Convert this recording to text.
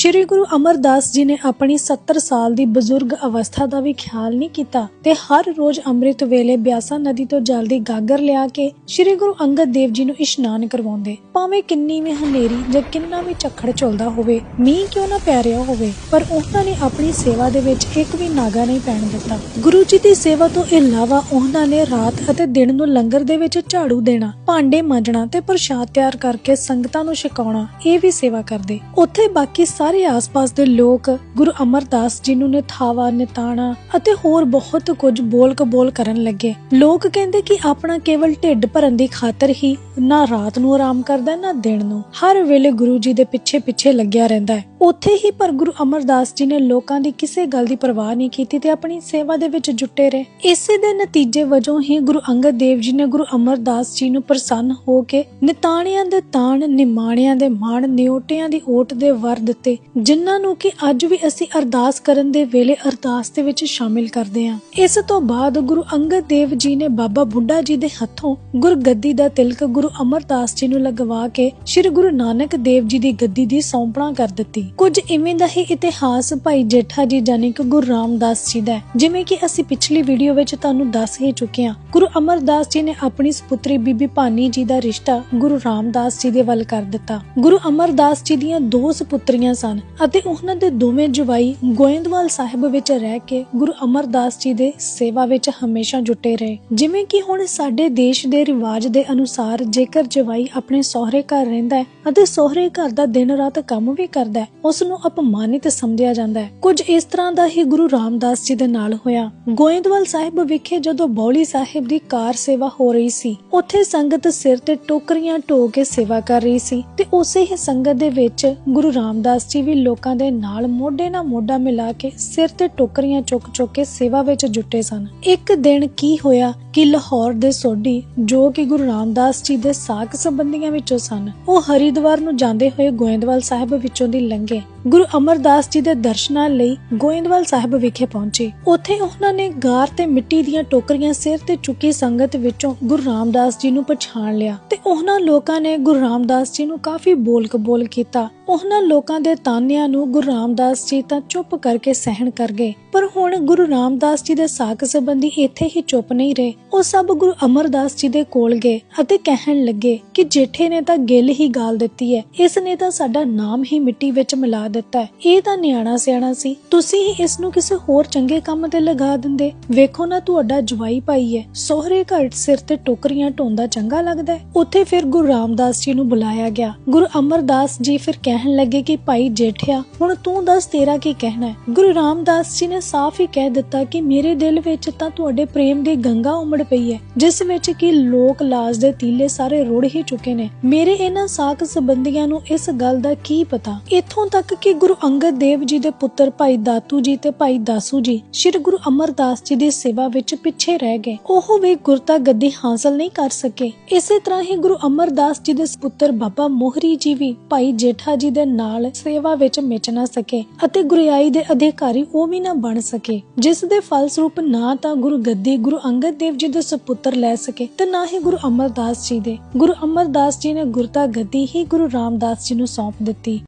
ਸ਼੍ਰੀ ਗੁਰੂ ਅਮਰਦਾਸ ਜੀ ਨੇ ਆਪਣੀ 70 ਸਾਲ ਦੀ ਬਜ਼ੁਰਗ ਅਵਸਥਾ ਦਾ ਵੀ ਖਿਆਲ ਨਹੀਂ ਕੀਤਾ ਤੇ ਹਰ ਰੋਜ਼ ਅੰਮ੍ਰਿਤ ਵੇਲੇ ਬਿਆਸਾ ਨਦੀ ਤੋਂ ਜਲ ਦੀ ਗਾਗਰ ਲਿਆ ਕੇ ਸ਼੍ਰੀ ਗੁਰੂ ਅੰਗਦ ਦੇਵ ਜੀ ਨੂੰ ਇਸ਼ਨਾਨ ਕਰਵਾਉਂਦੇ। ਭਾਵੇਂ ਕਿੰਨੀ ਵੀ ਹਨੇਰੀ ਜਾਂ ਕਿੰਨਾ ਵੀ ਝੱਖੜ ਚੁਲਦਾ ਹੋਵੇ, ਮੀਂਹ ਕਿਉਂ ਨਾ ਪੈ ਰਿਹਾ ਹੋਵੇ, ਪਰ ਉਹਨਾਂ ਨੇ ਆਪਣੀ ਸੇਵਾ ਦੇ ਵਿੱਚ ਇੱਕ ਵੀ ਨਾਗਾ ਨਹੀਂ ਪੈਣ ਦਿੱਤਾ। ਗੁਰੂ ਜੀ ਦੀ ਸੇਵਾ ਤੋਂ ਇਲਾਵਾ ਉਹਨਾਂ ਨੇ ਰਾਤ ਅਤੇ ਦਿਨ ਨੂੰ ਲੰਗਰ ਦੇ ਵਿੱਚ ਝਾੜੂ ਦੇਣਾ, ਭਾਂਡੇ ਮਾਂਜਣਾ ਤੇ ਪ੍ਰਸ਼ਾਦ ਤਿਆਰ ਕਰਕੇ ਸੰਗਤਾਂ ਨੂੰ ਛਕਾਉਣਾ, ਇਹ ਵੀ ਸੇਵਾ ਕਰਦੇ। ਉੱਥੇ ਬਾਕੀ ਸਾਰੇ ਸਾਰੇ ਆਸ-ਪਾਸ ਦੇ ਲੋਕ ਗੁਰੂ ਅਮਰਦਾਸ ਜੀ ਨੂੰ ਨਿਥਾਵਾ, ਨਿਤਾਣਾ ਅਤੇ ਹੋਰ ਬਹੁਤ ਕੁਝ ਬੋਲ ਕਬੋਲ ਕਰਨ ਲੱਗੇ। ਲੋਕ ਕਹਿੰਦੇ ਕਿ ਆਪਣਾ ਕੇਵਲ ਢਿੱਡ ਭਰਨ ਦੀ ਖਾਤਰ ਹੀ ਨਾ ਰਾਤ ਨੂੰ ਆਰਾਮ ਕਰਦਾ, ਨਾ ਦਿਨ ਨੂੰ। ਹਰ ਵੇਲੇ ਗੁਰੂ ਜੀ ਦੇ ਪਿੱਛੇ ਪਿੱਛੇ ਲੱਗਿਆ ਰਹਿੰਦਾ ਹੈ। ਉੱਥੇ ਹੀ ਪਰ ਗੁਰੂ ਅਮਰਦਾਸ ਜੀ ਨੇ ਲੋਕਾਂ ਦੀ ਕਿਸੇ ਗੱਲ ਦੀ ਪਰਵਾਹ ਨਹੀਂ ਕੀਤੀ ਤੇ ਆਪਣੀ ਸੇਵਾ ਦੇ ਵਿੱਚ ਜੁਟੇ ਰਹੇ। ਇਸੇ ਦੇ ਨਤੀਜੇ ਵਜੋਂ ਹੀ ਗੁਰੂ ਅੰਗਦ ਦੇਵ ਜੀ ਨੇ ਗੁਰੂ ਅਮਰਦਾਸ ਜੀ ਨੂੰ ਪ੍ਰਸੰਨ ਹੋ ਕੇ ਨਿਤਾਣਿਆਂ ਦੇ ਤਾਣ, ਨਿਮਾਣਿਆਂ ਦੇ ਮਾਣ, ਨਿਉਟਿਆਂ ਦੀ ਓਟ ਦੇ ਵਰ ਦਿੱਤੇ, ਜਿਨ੍ਹਾਂ ਨੂੰ ਕਿ ਅੱਜ ਵੀ ਅਸੀਂ ਅਰਦਾਸ ਕਰਨ ਦੇ ਵੇਲੇ ਅਰਦਾਸ ਦੇ ਵਿੱਚ ਸ਼ਾਮਿਲ ਕਰਦੇ ਹਾਂ। ਇਸ ਤੋਂ ਬਾਅਦ ਗੁਰੂ ਅੰਗਦ ਦੇਵ ਜੀ ਨੇ ਬਾਬਾ ਬੁੱਢਾ ਜੀ ਦੇ ਹੱਥੋਂ ਗੁਰਗੱਦੀ ਦਾ ਤਿਲਕ ਗੁਰੂ ਅਮਰਦਾਸ ਜੀ ਨੂੰ ਲਗਵਾ ਕੇ ਸ੍ਰੀ ਗੁਰੂ ਨਾਨਕ ਦੇਵ ਜੀ ਦੀ ਗੱਦੀ ਦੀ ਸੌਂਪਣਾ ਕਰ ਦਿੱਤੀ। ਕੁਝ ਇਵੇਂ ਦਾ ਹੀ ਇਤਿਹਾਸ ਭਾਈ ਜੇਠਾ ਜੀ ਜਾਨੀ ਕਿ ਗੁਰੂ ਰਾਮਦਾਸ ਜੀ ਦਾ ਹੈ। ਜਿਵੇਂ ਕਿ ਅਸੀਂ ਪਿਛਲੀ ਵੀਡੀਓ ਵਿੱਚ ਤੁਹਾਨੂੰ ਦੱਸ ਹੀ ਚੁੱਕੇ ਹਾਂ। ਗੁਰੂ ਅਮਰਦਾਸ ਜੀ ਨੇ ਆਪਣੀ ਸੁਪੁੱਤਰੀ ਬੀਬੀ ਭਾਨੀ ਜੀ ਦਾ ਰਿਸ਼ਤਾ ਗੁਰੂ ਰਾਮਦਾਸ ਜੀ ਦੇ ਵੱਲ ਕਰ ਦਿੱਤਾ। ਗੁਰੂ ਅਮਰਦਾਸ ਜੀ ਦੀਆਂ ਦੋ ਸੁਪੁੱਤਰੀਆਂ ਸਨ ਅਤੇ ਉਹਨਾਂ ਦੇ ਦੋਵੇਂ ਜਵਾਈ ਗੋਇੰਦਵਾਲ ਸਾਹਿਬ ਵਿੱਚ ਰਹਿ ਕੇ ਗੁਰੂ ਅਮਰਦਾਸ ਜੀ ਦੇ ਸੇਵਾ ਵਿੱਚ ਹਮੇਸ਼ਾ ਜੁਟੇ ਰਹੇ। ਜਿਵੇਂ ਕਿ ਹੁਣ ਸਾਡੇ ਦੇਸ਼ ਦੇ ਰਿਵਾਜ ਦੇ ਅਨੁਸਾਰ ਜੇਕਰ ਜਵਾਈ ਆਪਣੇ ਸਹੁਰੇ ਘਰ ਰਹਿੰਦਾ ਹੈ ਅਤੇ ਸਹੁਰੇ ਘਰ ਦਾ ਦਿਨ ਰਾਤ ਕੰਮ ਵੀ ਕਰਦਾ ਹੈ ਉਸ ਨੂੰ ਅਪਮਾਨਿਤ ਸਮਝਿਆ ਜਾਂਦਾ ਹੈ। ਕੁਝ ਇਸ ਤਰ੍ਹਾਂ ਦਾ ਹੀ ਗੁਰੂ ਰਾਮਦਾਸ ਜੀ ਦੇ ਨਾਲ ਹੋਇਆ। ਗੋਇੰਦਵਾਲ ਸਾਹਿਬ ਵਿਖੇ ਜਦੋਂ ਬੌਲੀ ਸਾਹਿਬ ਦੀ ਕਾਰ ਸੇਵਾ ਹੋ ਰਹੀ ਸੀ, ਉੱਥੇ ਸੰਗਤ ਸਿਰ ਤੇ ਟੋਕਰੀਆਂ ਢੋ ਕੇ ਸੇਵਾ ਕਰ ਰਹੀ ਸੀ ਤੇ ਉਸੇ ਹੀ ਸੰਗਤ ਦੇ ਵਿੱਚ ਗੁਰੂ ਰਾਮਦਾਸ ਜੀ ਵੀ ਲੋਕਾਂ ਦੇ ਨਾਲ ਮੋਢੇ ਨਾਲ ਮੋਢਾ ਮਿਲਾ ਕੇ ਸਿਰ ਤੇ ਟੋਕਰੀਆਂ ਚੁੱਕ ਚੁੱਕ ਕੇ ਸੇਵਾ ਵਿੱਚ ਜੁਟੇ ਸਨ। ਇੱਕ ਦਿਨ ਕੀ ਹੋਇਆ ਕਿ ਲਾਹੌਰ ਦੇ ਸੋਢੀ, ਜੋ ਕਿ ਗੁਰੂ ਰਾਮਦਾਸ ਜੀ ਦੇ ਸਾਕ ਸੰਬੰਧੀਆਂ ਵਿੱਚੋਂ ਸਨ, ਉਹ ਹਰਿਦੁਆਰ ਨੂੰ ਜਾਂਦੇ ਹੋਏ ਗੋਇੰਦਵਾਲ ਸਾਹਿਬ ਵਿੱਚੋਂ ਦੀ ਲੰਘੇ ਗੁਰੂ ਅਮਰਦਾਸ ਜੀ ਦੇ ਦਰਸ਼ਨਾਂ ਲਈ ਗੋਇੰਦਵਾਲ ਸਾਹਿਬ ਵਿਖੇ ਪਹੁੰਚੇ। ਉੱਥੇ ਉਹਨਾਂ ਨੇ ਗਾਰ ਤੇ ਮਿੱਟੀ ਦੀਆਂ ਟੋਕਰੀਆਂ ਸਿਰ ਤੇ ਚੁੱਕੀ ਸੰਗਤ ਵਿੱਚੋਂ ਗੁਰੂ ਰਾਮਦਾਸ ਜੀ ਨੂੰ ਪਛਾਣ ਲਿਆ ਤੇ ਉਹਨਾਂ ਲੋਕਾਂ ਨੇ ਗੁਰੂ ਰਾਮਦਾਸ ਜੀ ਨੂੰ ਕਾਫੀ ਬੋਲ ਕਬੋਲ ਕੀਤਾ। ਉਹਨਾਂ ਲੋਕਾਂ ਦੇ ਤਾਨਿਆਂ ਨੂੰ ਗੁਰੂ ਰਾਮਦਾਸ ਜੀ ਤਾਂ ਚੁੱਪ ਕਰਕੇ ਸਹਿਣ ਕਰ ਗਏ। ਪਰ ਹੁਣ ਗੁਰੂ ਰਾਮਦਾਸ ਜੀ ਦੇ ਸਾਕ ਸੰਬੰਧੀ ਇੱਥੇ ਹੀ ਚੁੱਪ ਨਹੀਂ ਰਹੇ। ਉਹ ਸਭ ਗੁਰੂ ਅਮਰਦਾਸ ਜੀ ਦੇ ਕੋਲ ਗਏ ਅਤੇ ਕਹਿਣ ਲੱਗੇ ਕਿ ਜੇਠੇ ਨੇ ਤਾਂ ਗਿੱਲ ਹੀ ਗਾਲ ਦਿੱਤੀ ਹੈ। ਇਸ ਨੇ ਤਾਂ ਸਾਡਾ ਨਾਮ ਹੀ ਮਿੱਟੀ ਵਿੱਚ ਮਿਲਾ ਦਿੱਤਾ ਹੈ। ਇਹ ਤਾਂ ਨਿਆਣਾ ਸਿਆਣਾ ਸੀ। ਤੁਸੀਂ ਹੀ ਇਸ ਨੂੰ ਕਿਸੇ ਹੋਰ ਚੰਗੇ ਕੰਮ ਤੇ ਲਗਾ ਦਿੰਦੇ। ਵੇਖੋ ਨਾ ਤੁਹਾਡਾ ਜਵਾਈ ਭਾਈ ਹੈ। ਸੋਹਰੇ ਘਰ ਸਿਰ ਤੇ ਟੋਕਰੀਆਂ ਢੋਂਦਾ ਚੰਗਾ ਲੱਗਦਾ ਹੈ। ਉੱਥੇ ਫਿਰ ਗੁਰੂ ਰਾਮਦਾਸ ਜੀ ਨੂੰ ਬੁਲਾਇਆ ਗਿਆ। ਗੁਰੂ ਅਮਰਦਾਸ ਜੀ ਫਿਰ ਕਹਿਣ ਲੱਗੇ ਕਿ ਭਾਈ ਜੇਠਿਆ, ਹੁਣ ਤੂੰ ਦੱਸ ਤੇਰਾ ਕੀ ਕਹਿਣਾ ਹੈ? ਗੁਰੂ ਰਾਮਦਾਸ ਜੀ ਨੇ ਸਾਫ਼ ਹੀ ਕਹਿ ਦਿੱਤਾ ਕਿ ਮੇਰੇ ਦਿਲ ਵਿੱਚ ਤਾਂ ਤੁਹਾਡੇ ਪ੍ਰੇਮ ਦੀ ਗੰਗਾ ਉਮੜ ਪਈ ਹੈ, ਜਿਸ ਵਿੱਚ ਕਿ ਲੋਕ ਲਾਜ ਦੇ ਤੀਲੇ ਸਾਰੇ ਰੁੜ ਹੀ ਚੁੱਕੇ ਨੇ। ਮੇਰੇ ਇਹਨਾਂ ਸਾਕ ਸੰਬੰਧੀਆਂ ਨੂੰ ਇਸ ਗੱਲ ਦਾ ਕੀ ਪਤਾ? ਇੱਥੋਂ ਤੱਕ ਕਿ ਗੁਰੂ ਅੰਗਦ ਦੇਵ ਜੀ ਦੇ ਪੁੱਤਰ ਭਾਈ ਦਾਤੂ ਜੀ ਤੇ ਭਾਈ ਦਾਸੂ ਜੀ, ਸ੍ਰੀ ਗੁਰੂ ਅਮਰਦਾਸ ਜੀ ਦੀ ਸੇਵਾ ਵਿੱਚ ਪਿੱਛੇ ਰਹਿ ਗਏ। ਉਹ ਵੀ ਗੁਰਤਾ ਗੱਦੀ ਹਾਸਲ ਨਹੀਂ ਕਰ ਸਕੇ। ਇਸੇ ਤਰ੍ਹਾਂ ਹੀ ਗੁਰੂ ਅਮਰਦਾਸ ਜੀ ਦੇ ਪੁੱਤਰ ਬਾਬਾ ਮੋਹਰੀ ਜੀ ਵੀ ਭਾਈ ਜੇਠਾ ਜੀ ਦੇ ਨਾਲ ਸੇਵਾ ਵਿੱਚ ਮਿਚ ਨਾ ਸਕੇ ਅਤੇ ਗੁਰਿਆਈ ਦੇ ਅਧਿਕਾਰੀ ਉਹ ਵੀ ਨਾ ਬਣ ਸਕੇ। ਜਿਸ ਦੇ ਫਲਸਰੂਪ ਨਾ ਤਾਂ ਗੁਰੂ ਗੱਦੀ ਗੁਰੂ ਅੰਗਦ ਦੇਵ ਜੀ ਦੇ ਸੁਪੁੱਤਰ ਲੈ ਸਕੇ ਤੇ ਨਾ ਹੀ ਗੁਰੂ ਅਮਰਦਾਸ ਜੀ ਦੇ। ਗੁਰੂ ਅਮਰਦਾਸ ਜੀ ਨੇ ਗੁਰਤਾ ਗੱਦੀ ਹੀ ਗੁਰੂ ਰਾਮਦਾਸ ਜੀ ਨੂੰ ਸੌਂਪ ਦਿੱਤੀ।